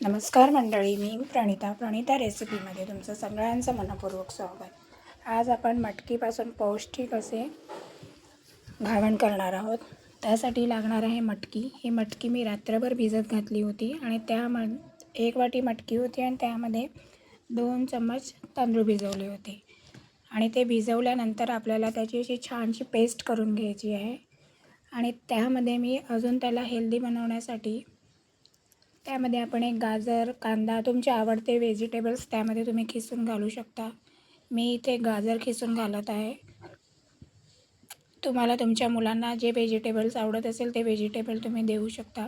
नमस्कार मंडळी मी प्रणिता. प्रणिता रेसिपीमध्ये तुमचं सगळ्यांचं मनपूर्वक स्वागत. आज आपण मटकीपासून पौष्टिक असे घावण करणार आहोत. त्यासाठी लागणार आहे मटकी. ही मटकी मी रात्रभर भिजत घातली होती आणि त्याम एक वाटी मटकी होती आणि त्यामध्ये दोन चम्मच तांदूळ भिजवले होते. आणि ते भिजवल्यानंतर आपल्याला त्याची अशी छानशी पेस्ट करून घ्यायची आहे. आणि त्यामध्ये मी अजून त्याला हेल्दी बनवण्यासाठी त्यामध्ये आपण एक गाजर कांदा तुमचे आवडते व्हेजिटेबल्स त्यामध्ये तुम्ही खिसून घालू शकता. मी इथे गाजर खिसून घालत आहे. तुम्हाला तुमच्या मुलांना जे व्हेजिटेबल्स आवडत असेल ते व्हेजिटेबल तुम्ही देऊ शकता.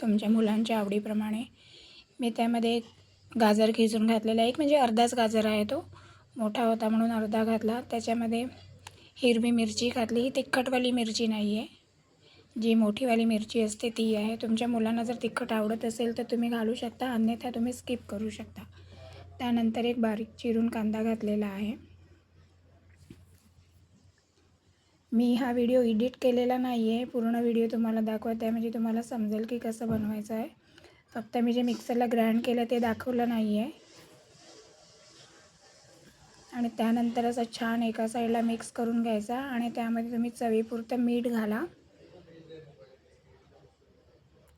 तुमच्या मुलांच्या आवडीप्रमाणे. मी त्यामध्ये गाजर खिसून घातलेला एक म्हणजे अर्धाच गाजर आहे तो. मोठा होता म्हणून अर्धा घातला. त्याच्यामध्ये हिरवी मिरची घातली. ही तिखटवाली मिरची नाही आहे जी मोठीवाली मिरची असते ती आहे. तुमच्या मुलांना जर तिखट आवडत असेल तर तुम्ही घालू शकता. अन्यथा तुम्ही स्किप करू शकता. त्यानंतर एक बारीक चिरून कांदा घातलेला आहे. मी हा व्हिडिओ एडिट केलेला नाही आहे पूर्ण व्हिडिओ तुम्हाला दाखवत. आहे म्हणजे तुम्हाला समजेल की कसं बनवायचं आहे. फक्त मी जे मिक्सरला ग्राइंड केलं ते दाखवलं नाही आहे आणि त्यानंतर असं छान एका साईडला मिक्स करून घ्यायचा. आणि त्यामध्ये तुम्ही चवीपुरतं मीठ घाला.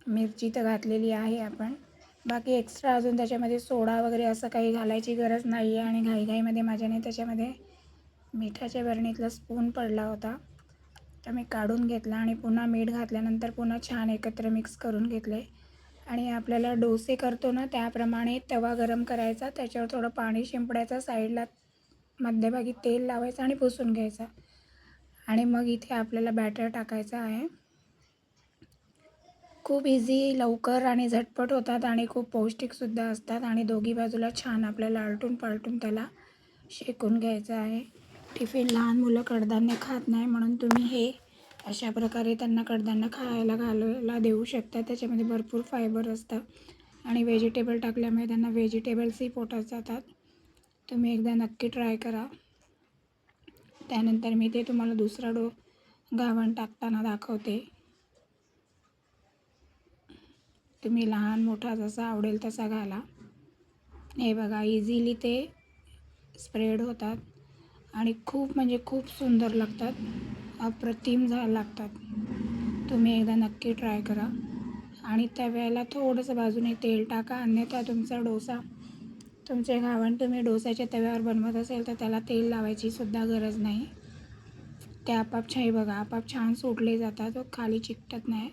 मिरची तर घातलेली आहे आपण. बाकी एक्स्ट्रा अजून त्याच्यामध्ये सोडा वगैरे असं काही घालायची गरज नाही आहे आणि घाईघाईमध्ये माझ्याने त्याच्यामध्ये मिठाच्या बरणीतला स्पून पडला होता. तर मी काढून घेतला आणि पुन्हा मीठ घातल्यानंतर पुन्हा छान एकत्र मिक्स करून घेतले. आणि आपल्याला डोसे करतो ना त्याप्रमाणे तवा गरम करायचा त्याच्यावर थोडं पाणी शिंपडायचं साईडला मध्यभागी तेल लावायचं आणि पुसून घ्यायचा. आणि मग इथे आपल्याला बॅटर टाकायचं आहे. खूप इझी लवकर आणि झटपट होतात आणि खूप पौष्टिकसुद्धा असतात आणि दोघी बाजूला छान आपल्याला आलटून पालटून त्याला शेकून घ्यायचं आहे. टिफिन लहान मुलं कडधान्य खात नाही म्हणून तुम्ही हे अशा प्रकारे त्यांना कडधान्य खायला घालायला देऊ शकता. त्याच्यामध्ये भरपूर फायबर असतं आणि व्हेजिटेबल टाकल्यामुळे त्यांना व्हेजिटेबल्सही पोटात जातात. तुम्ही एकदा नक्की ट्राय करा. त्यानंतर मी ते तुम्हाला दुसरा डो गावण टाकताना दाखवते. तुम्ही लहान मोठा जसा आवडेल तसा घाला. हे बघा इझिली ते स्प्रेड होतात आणि खूप म्हणजे खूप सुंदर लागतात. अप्रतिम झा लागतात. तुम्ही एकदा नक्की ट्राय करा. आणि त्या वेळेला थोडंसं बाजूने तेल टाका अन्यथा तुमचा डोसा तुमचे घावण तुम्ही डोसाच्या तव्यावर बनवत असेल तर त्याला तेल लावायची सुद्धा गरज नाही. ते आपाप छाई बघा आपाप छान सुटले जातात. व खाली चिकटत नाही.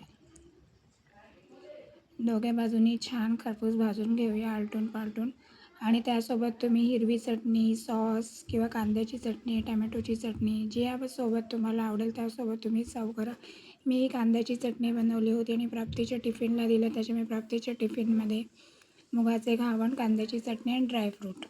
दोघ्या बाजूनी छान खरपूस भाजून घेऊया आलटून पालटून. आणि त्यासोबत तुम्ही हिरवी चटणी सॉस किंवा कांद्याची चटणी टमॅटोची चटणी जी या सोबत तुम्हाला आवडेल त्यासोबत तुम्ही सर्व करा. मी ही कांद्याची चटणी बनवली होती आणि प्राप्तीच्या टिफिनला दिलं त्याच्यामुळे प्राप्तीच्या टिफिनमध्ये मुगाचे घावण कांद्याची चटणी आणि ड्रायफ्रूट.